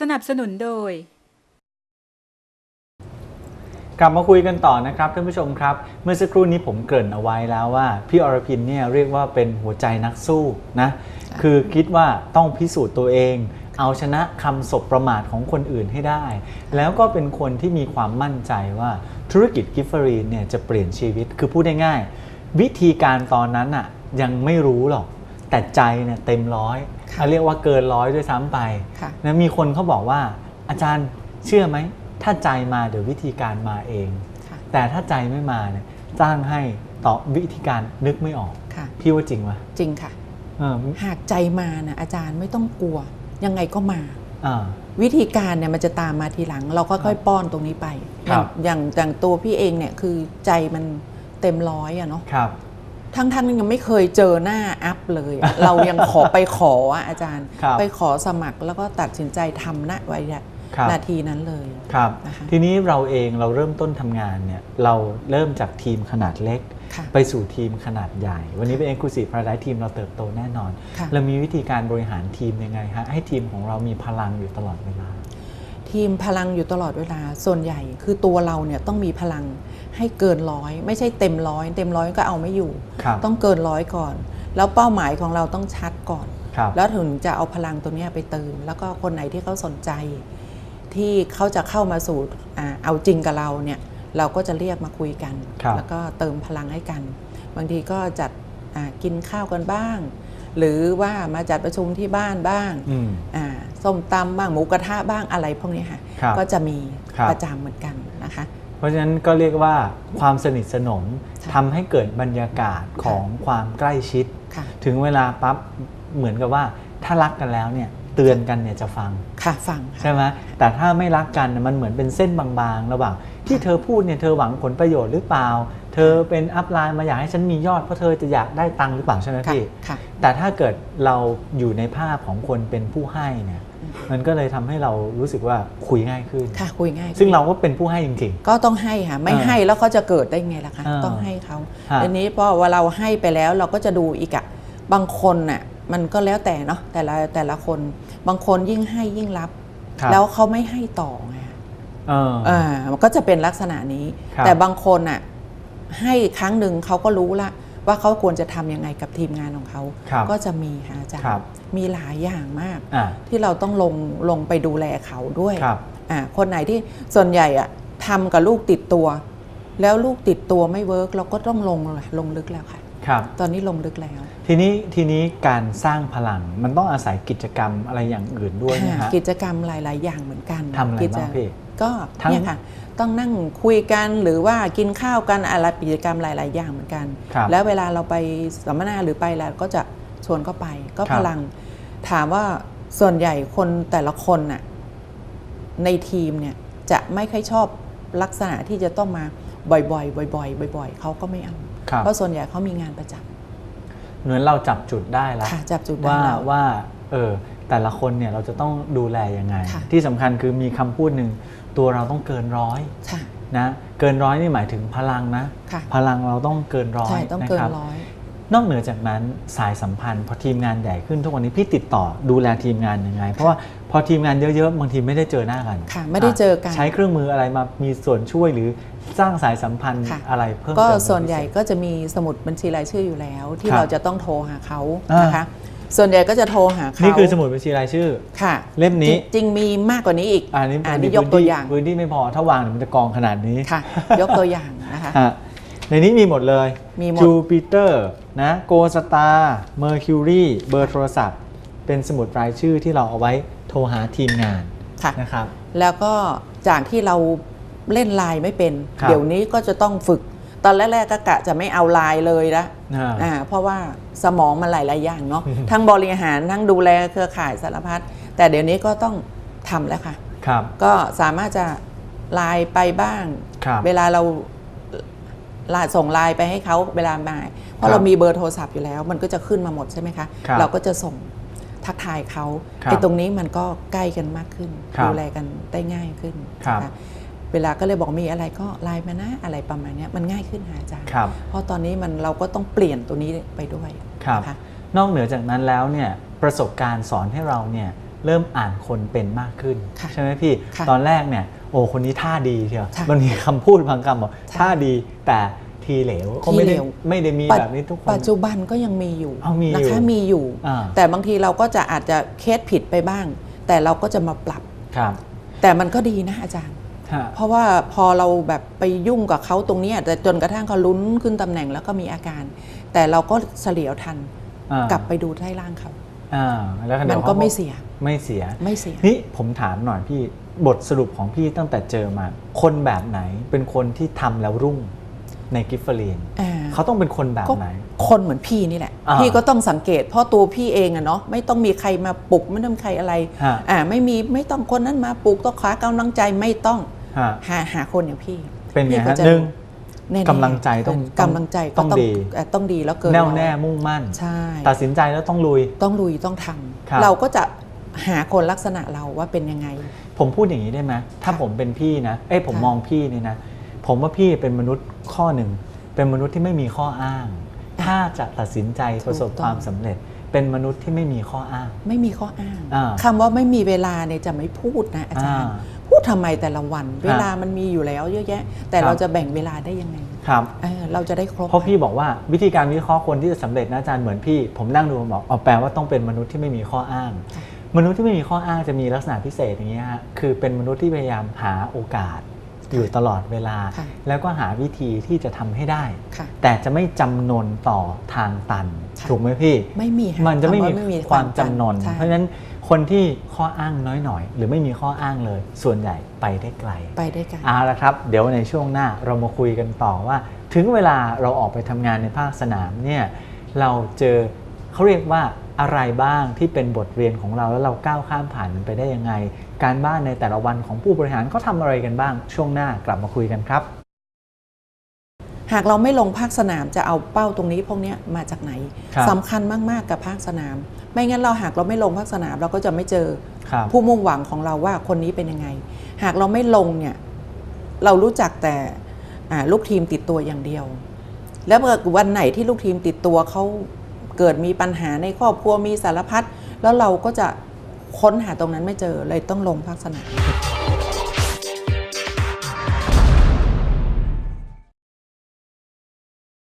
สนับสนุนโดย กลับมาคุยกันต่อนะครับท่านผู้ชมครับ เมื่อสักครู่นี้ผมเกริ่นเอาไว้แล้วว่า พี่อรพินเนี่ยเรียกว่าเป็นหัวใจนักสู้นะ คือคิดว่าต้องพิสูจน์ตัวเอง เอาชนะคำสบประมาทของคนอื่นให้ได้ แล้วก็เป็นคนที่มีความมั่นใจว่าธุรกิจกิฟเฟอรีนเนี่ยจะเปลี่ยนชีวิตคือพูดง่ายๆวิธีการตอนนั้นอะยังไม่รู้หรอก แต่ใจเนี่ยเต็มร้อย เขาเรียกว่าเกินร้อยด้วยซ้ำไปค่ะนะมีคนเขาบอกว่าอาจารย์เชื่อไหม ถ้าใจมาเดี๋ยววิธีการมาเองค่ะแต่ถ้าใจไม่มาเนี่ยจ้างให้ต่อวิธีการนึกไม่ออกค่ะพี่ว่าจริงวะจริงค่ะเออหากใจมานะอาจารย์ไม่ต้องกลัว ยังไงก็มาอ่าวิธีการเนี่ยมันจะตามมาทีหลัง เราก็ค่อยป้อนตรงนี้ไปครับอย่างอย่างอย่างตัวพี่เองเนี่ยคือใจมันเต็มร้อยอะเนาะครับ ทั้งท่านยังไม่เคยเจอหน้าอัพเลยอะเรายังขอไปขออะอาจารย์ครับไปขอสมัครแล้วก็ตัดสินใจทำณไว้ครับนาทีนั้นเลยครับนะคะทีนี้เราเองเราเริ่มต้นทำงานเนี่ยเราเริ่มจากทีมขนาดเล็กค่ะไปสู่ทีมขนาดใหญ่ วันนี้เป็น Exclusive Paradise ทีมเราเติบโตแน่นอนค่ะเรามีวิธีการบริหารทีมยังไงฮะให้ทีมของเรามีพลังอยู่ตลอดเวลา ทีมพลังอยู่ตลอดเวลาส่วนใหญ่ คือตัวเราเนี่ยต้องมีพลังให้เกินร้อยไม่ใช่เต็มร้อยเต็มร้อยก็เอาไม่อยู่ครับต้องเกินร้อยก่อน แล้วเป้าหมายของเราต้องชัดก่อนครับแล้วถึงจะเอาพลังตัวเนี้ยไปเติม แล้วก็คนไหนที่เขาสนใจ ที่เขาจะเข้ามาสู่อ่าเอาจริงกับเราเนี่ยเราก็จะเรียกมาคุยกันครับแล้วก็เติมพลังให้กัน บางทีก็จัดอ่ากินข้าวกันบ้าง หรือว่ามาจัดประชุมที่บ้านบ้างอืมอ่าส้มตำบ้างหมูกระทะบ้างอะไรพวกนี้ค่ะครับก็จะมีครับประจำเหมือนกันนะคะ เพราะฉะนั้นก็เรียกว่าความสนิทสนมใช่ทำให้เกิดบรรยากาศของความใกล้ชิดค่ะถึงเวลาปั๊บเหมือนกับว่าถ้ารักกันแล้วเนี่ยเตือนกันเนี่ยจะฟังค่ะฟังค่ะใช่ไหมแต่ถ้าไม่รักกันน่ะมันเหมือนเป็นเส้นบางๆ ระหว่างที่เธอพูดเนี่ยเธอหวังผลประโยชน์หรือเปล่า เธอเป็นอัพไลน์มาอยากให้ฉันมียอดเพราะเธอจะอยากได้ตังค์หรือเปล่าใช่ไหมค่ะพี่ค่ะแต่ถ้าเกิดเราอยู่ในภาพของคนเป็นผู้ให้เนี่ยมันก็เลยทำให้เรารู้สึกว่าคุยง่ายขึ้นค่ะคุยง่าย ซึ่งเราก็เป็นผู้ให้จริงก็ต้องให้ค่ะ ไม่เออให้แล้วเขาจะเกิดได้ไงล่ะคะเออต้องให้เขาฮะทีนี้พอว่าเราให้ไปแล้วเราก็จะดูอีกอะบางคนน่ะมันก็แล้วแต่เนาะแต่ละแต่ละคนบางคนยิ่งให้ยิ่งรับๆครับแล้วเขาไม่ให้ต่อไงเอออ่ามันก็จะเป็นลักษณะนี้ครับแต่บางคนน่ะ ให้ครั้งหนึ่งเขาก็รู้ละว่าเขาควรจะทำยังไงกับทีมงานของเขาครับก็จะมีค่ะอาจารครับย์มีหลายอย่างมากอ่าที่เราต้องลงลงไปดูแลเขาด้วยครับอ่าคนไหนที่ส่วนใหญ่อะทำกับลูกติดตัว แล้วลูกติดตัวไม่เวิร์กเราก็ต้องลงเลยลงลึกแล้วค่ะครับตอนนี้ลงลึกแล้ว ทีนี้ทีนี้การสร้างพลังมันต้องอาศัยกิจกรรมอะไรอย่างอื่นด้วยนะค่ะฮะกิจกรรมหลาย ๆ อย่างเหมือนกันทำอะไรกิจบ้างพี่ ก็ทั้งเนี่ยค่ะต้องนั่งคุยกันหรือว่ากินข้าวกันอะไรกิจกรรมหลาย ๆ อย่างเหมือนกันครับแล้วเวลาเราไปสัมมนาหรือไปแล้วก็จะชวนเข้าไป ก็ครับพลังถามว่าส่วนใหญ่คนแต่ละคนน่ะในทีมเนี่ยจะไม่ค่อยชอบลักษณะที่จะต้องมาบ่อยๆ บ่อยๆ บ่อย ๆ เขาก็ไม่เอาครับเพราะส่วนใหญ่เขามีงานประจเหมือนเราจับจุดได้แล้วำค่ะจับจุดได้ว่าแล้วว่าเออแต่ละคนเนี่ยเราจะต้องดูแลยังไงค่ะที่สำคัญคือมีคำพูดหนึ่ง ตัวเราต้องเกินร้อยค่ะนะเกินร้อยนี่หมายถึงพลังนะค่ะพลังเราต้องเกินร้อยใช่ต้องนะเกิคนรับร้อยนอกเหนือจากนั้นสายสัมพันธ์พอทีมงานใหญ่ขึ้นทุกวันนี้พี่ติดต่อดูแลทีมงานยังไง เพราะว่าพอทีมงานเยอะๆบางทีไม่ได้เจอหน้ากันค่ะไม่ได้เจอกันใช้เครื่องมืออะไรมามีส่วนช่วยหรือสร้างสายสัมพันธ์ค่ะอะไรเพิ่มก็เติมส่วนใหญ่เป็พิเศษก็จะมีสมุดบัญชีรายชื่ออยู่แล้ว ที่ครับเราจะต้องโทรหาเขาอ่านนะคะ ส่วนใหญ่ก็จะโทรหาเขานี่คือสมุดบัญชีรายชื่อ ค่ะ เล่มนี้จริงๆมีมากกว่านี้อีกอันนี้อันมีนี้ยกพื้นตัวที่อย่างพื้นที่ไม่พอถ้าวางเดี๋ยวมันจะกองขนาดนี้ค่ะ ยกตัวอย่างนะคะฮะในนี้มีหมดเลยมีหมดจูปิเตอร์นะโกสตาร์เมอร์คิวรีเบอร์โทรศัพท์ เป็นสมุดรายชื่อที่เราเอาไว้โทรหาทีมงานค่ะนะครับ แล้วก็จากที่เราเล่นไลน์ไม่เป็นครับเดี๋ยวนี้ก็จะต้องฝึก ตอนแรก ๆ ก็กะจะไม่เอาไลน์เลยนะอ่าอ่าเพราะว่าสมองมันหลายๆอย่างเนาะอืมทั้งบริหารทั้งดูแลเครือข่ายสารพัดแต่เดี๋ยวนี้ก็ต้องทำแล้วค่ะครับก็สามารถจะไลน์ไปบ้างครับเวลาเราไลน์ส่งไลน์ไปให้เขาเวลามาเพครัราะบเรามีเบอร์โทรศัพท์อยู่แล้ว มันก็จะขึ้นมาหมดใช่ไหมคะครับเราก็จะส่งทักทายเขาครับไอ้ตรงนี้มันก็ใกล้กันมากขึ้นครับดูแลกันได้ง่ายขึ้นครับนะะ เวลาก็เลยบอกมีอะไรก็ไลน์มานะอะไรประมาณเนี้ยมันง่ายขึ้นหาอาจารย์ครับเพราะตอนนี้มันเราก็ต้องเปลี่ยนตัวนี้ไปด้วยครับนะคะนอกเหนือจากนั้นแล้วเนี่ยประสบการณ์สอนให้เราเนี่ยเริ่มอ่านคนเป็นมากขึ้นค่ะใช่ไหมพี่ค่ะตอนแรกเนี่ยโอ้คนนี้ท่าดีเชียวค่ะบางทีคำพูดบางคำบอกใช่ท่าดีแต่ทีเหลวก็ไม่ได้ทีเหลวไม่ได้มีปัจแบบนี้ทุกคน ปัจจุบันก็ยังมีอยู่เอามีอยู่นะคะมีอยู่อ่าแต่บางทีเราก็จะอาจจะเคสผิดไปบ้าง แต่เราก็จะมาปรับครับแต่มันก็ดีนะอาจารย์ฮะ เพราะว่าพอเราแบบไปยุ่งกับเขาตรงเนี้ยแต่จนกระทั่งเขาลุ้นขึ้นตำแหน่งแล้วก็มีอาการ แต่เราก็เฉลียวทันอ่ากลับไปดูใต้ล่างเขาอ่าแล้วมัเดี๋ยนวก็ขาไม่เสียไม่เสียไม่เสียนี่ผมถามหน่อยพี่บทสรุปของพี่ตั้งแต่เจอมา คนแบบไหนเป็นคนที่ทำแล้วรุ่งในกิฟเฟอรีนอ่าเขาต้องเป็นคนแบบก็ไหน คนเหมือนพี่นี่แหละอ่าพี่ก็ต้องสังเกต เพราะตัวพี่เองอะเนาะไม่ต้องมีใครมาปลุกไม่ต้องมีใครอะไรฮะอ่าไม่มีไม่ต้องคนนั้นมาปลุกต้องขากำลังใจไม่ต้องฮะ หาหาคนอย่างพี่เป็นไงพี่ก็ฮะจะหนึ่งแน่ๆกำลังใจต้องกำลังใจก็ต้องดีเอ่อต้องดีแล้วเกินแน่วร้อยแน่มุ่งมั่นใช่ตัดสินใจแล้วต้องลุยต้องลุยต้องทครับำเราก็จะหาคนลักษณะเราว่าเป็นยังไง ผมพูดอย่างนี้ได้ไหมถ้าค่ะผมเป็นพี่นะเอ้ยผมค่ะมองพี่นี่นะ ผมว่าพี่เป็นมนุษย์ข้อหนึ่ง เป็นมนุษย์ที่ไม่มีข้ออ้าง ถ้าจะตัดสินใจประสบถูกต้องความสำเร็จ เป็นมนุษย์ที่ไม่มีข้ออ้าง ไม่มีข้ออ้าง อ่า คำว่าไม่มีเวลาเนี่ยจะไม่พูดนะอาจารย์ อ่าพูดทำไมแต่ละวัน เวลามันมีอยู่แล้วเยอะแยะ แต่ครับ เราจะแบ่งเวลาได้ยังไงครับเออเราจะได้ครบ เพราะพี่บอกว่าวิธีการวิเคราะห์คนที่จะสำเร็จนะอาจารย์เหมือนพี่ ผมนั่งดูผมบอกเอาแปลว่าต้องเป็นมนุษย์ที่ไม่มีข้ออ้างค่ะมนุษย์ที่ไม่มีข้ออ้างจะมีลักษณะพิเศษอย่างนี้ยฮะคือเป็นมนุษย์ที่พยายามหาโอกาส อยู่ตลอดเวลาค่ะแล้วก็หาวิธีที่จะทำให้ได้ค่ะแต่จะไม่จำนนต่อทางตันค่ะถูกไหมพี่ ไม่มีค่มันจะไม่คำมีว่าความจำนนใช่เพราะฉะนั้นคนที่ข้ออ้างน้อยหน่อย หรือไม่มีข้ออ้างเลย ส่วนใหญ่ไปได้ไกล ไปได้กันเอาละครับ เดี๋ยวในช่วงหน้าเรามาคุยกันต่อว่า ถึงเวลาเราออกไปทำงานในภาคสนามเนี่ยเราเจอ เขาเรียกว่าอะไรบ้างที่เป็นบทเรียนของเราแล้วเราก้าวข้ามผ่านมันไปได้ยังไง การบ้านในแต่ละวันของผู้บริหารเขาทำอะไรกันบ้าง ช่วงหน้ากลับมาคุยกันครับ หากเราไม่ลงภาคสนามจะเอาเป้าตรงนี้พวกเนี้ยมาจากไหนครับสำคัญมากๆกับภาคสนาม ไม่งั้นเราหากเราไม่ลงภาคสนามเราก็จะไม่เจอครับผู้มุ่งหวังของเราว่าคนนี้เป็นยังไง หากเราไม่ลงเนี่ยเรารู้จักแต่อ่าลูกทีมติดตัวอย่างเดียว แล้วเมื่อวันไหนที่ลูกทีมติดตัวเขา เกิดมีปัญหาในครอบครัวมีสารพัดแล้วเราก็จะค้นหาตรงนั้นไม่เจอเลยต้องลงภาคสนาม